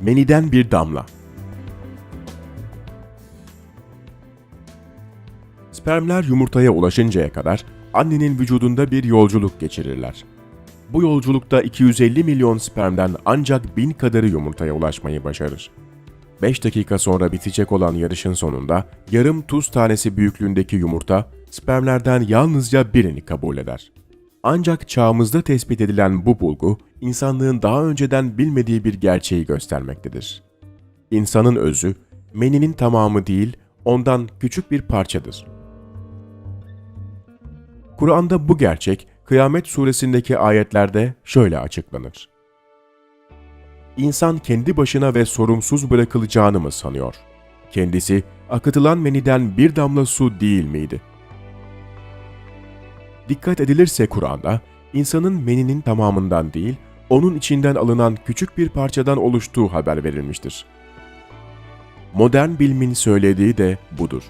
Meniden bir damla. Spermler yumurtaya ulaşıncaya kadar annenin vücudunda bir yolculuk geçirirler. Bu yolculukta 250 milyon spermden ancak 1000 kadarı yumurtaya ulaşmayı başarır. 5 dakika sonra bitecek olan yarışın sonunda yarım tuz tanesi büyüklüğündeki yumurta spermlerden yalnızca birini kabul eder. Ancak çağımızda tespit edilen bu bulgu insanlığın daha önceden bilmediği bir gerçeği göstermektedir. İnsanın özü meninin tamamı değil, ondan küçük bir parçadır. Kur'an'da bu gerçek Kıyamet suresindeki ayetlerde şöyle açıklanır. İnsan kendi başına ve sorumsuz bırakılacağını mı sanıyor? Kendisi akıtılan meniden bir damla su değil miydi? Dikkat edilirse Kur'an'da insanın meninin tamamından değil, onun içinden alınan küçük bir parçadan oluştuğu haber verilmiştir. Modern bilimin söylediği de budur.